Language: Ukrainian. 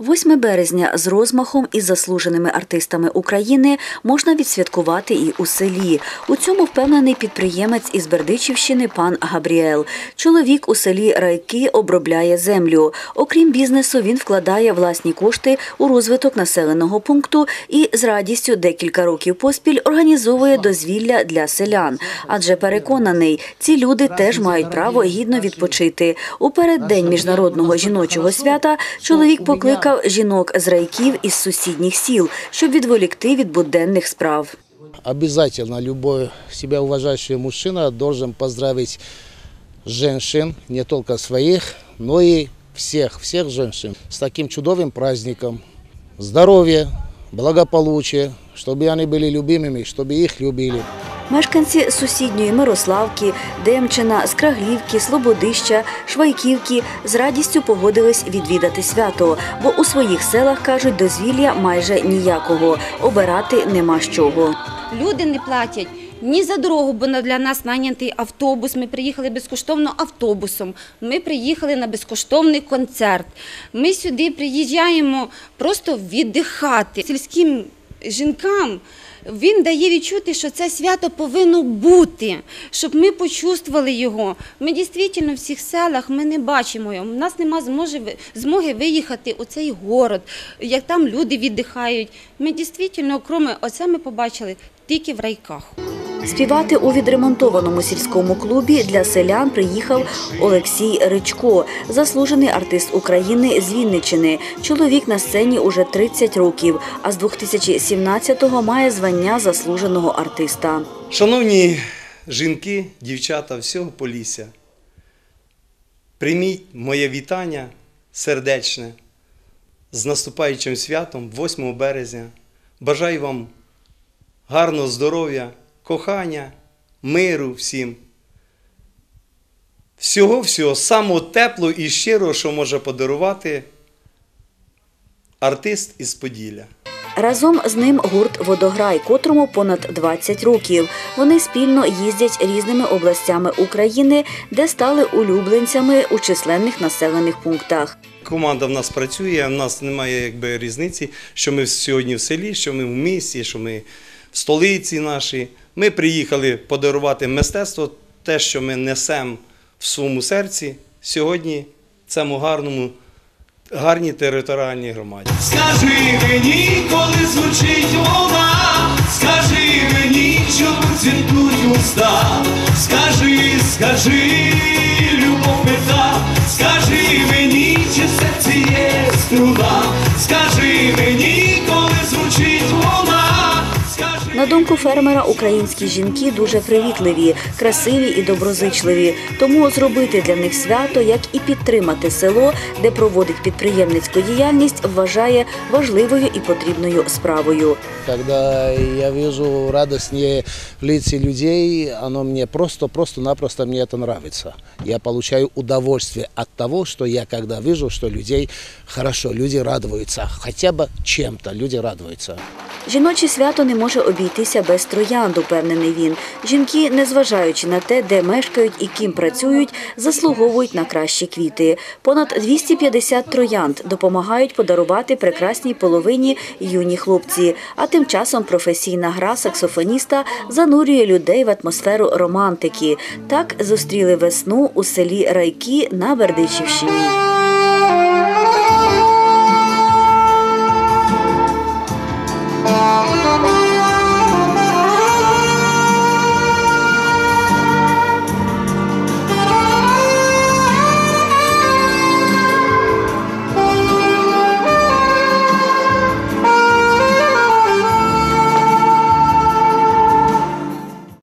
8 березня з розмахом із заслуженими артистами України можна відсвяткувати і у селі. У цьому впевнений підприємець із Бердичівщини пан Габріел. Чоловік у селі Райки обробляє землю. Окрім бізнесу, він вкладає власні кошти у розвиток населеного пункту і з радістю декілька років поспіль організовує дозвілля для селян. Адже переконаний, ці люди теж мають право гідно відпочити. У переддень міжнародного жіночого свята чоловік покликав жінок з райків із сусідніх сіл, щоб відволікти від буденних справ. Обязательно любой себя уважающий мужчина должен поздравить женщин, не только своих, но и всех, всех женщин с таким чудовым праздником. Здоровья, благополучия, чтобы они были любимыми, чтобы их любили. Мешканці сусідньої Мирославки, Демчина, Скраглівки, Слободища, Швайківки з радістю погодились відвідати свято, бо у своїх селах кажуть, дозвілля майже ніякого. Обирати нема з чого. Люди не платять ні за дорогу, бо для нас найнятий автобус. Ми приїхали безкоштовно автобусом. Ми приїхали на безкоштовний концерт. Ми сюди приїжджаємо просто віддихати. Сільським жінкам він дає відчути, що це свято повинно бути, щоб ми почувствували його. Ми дійсно в всіх селах ми не бачимо його. У нас немає змоги, виїхати у цей город, як там люди віддихають. Ми дійсно, окрім оце ми побачили тільки в райках. Співати у відремонтованому сільському клубі для селян приїхав Олексій Ричко, заслужений артист України з Вінничини. Чоловік на сцені уже 30 років, а з 2017-го має звання заслуженого артиста. Шановні жінки, дівчата всього Полісся, прийміть моє вітання сердечне з наступаючим святом 8 березня. Бажаю вам гарного здоров'я, кохання, миру всім. Всього-всього самого теплого і щирого, що може подарувати артист із Поділля. Разом з ним гурт Водограй, котрому понад 20 років. Вони спільно їздять різними областями України, де стали улюбленцями у численних населених пунктах. Команда в нас працює, в нас немає якби різниці, що ми сьогодні в селі, що ми в місті, що ми в столиці нашій. Ми приїхали подарувати мистецтво, те, що ми несемо в своєму серці. Сьогодні цьому гарному, гарній територіальній громаді. Скажи мені, коли звучить вона, скажи мені, чому цвітуть уста, скажи, скажи, любов пита, скажи мені, чи в серці є струна, скажи мені, На думку фермера, українські жінки дуже привітливі, красиві і доброзичливі. Тому зробити для них свято, як і підтримати село, де проводить підприємницьку діяльність, вважає важливою і потрібною справою. Когда я вижу радостные лица людей, оно мне просто, просто-напросто мне это нравится. Я получаю удовольствие от того, что я когда вижу, что людей хорошо, люди радуются, хотя бы чем-то люди радуются. Жіноче свято не може обійтися без троянд, упевнений він. Жінки, незважаючи на те, де мешкають і ким працюють, заслуговують на кращі квіти. Понад 250 троянд допомагають подарувати прекрасній половині юні хлопці. А тим часом професійна гра саксофоніста занурює людей в атмосферу романтики. Так зустріли весну у селі Райки на Бердичівщині.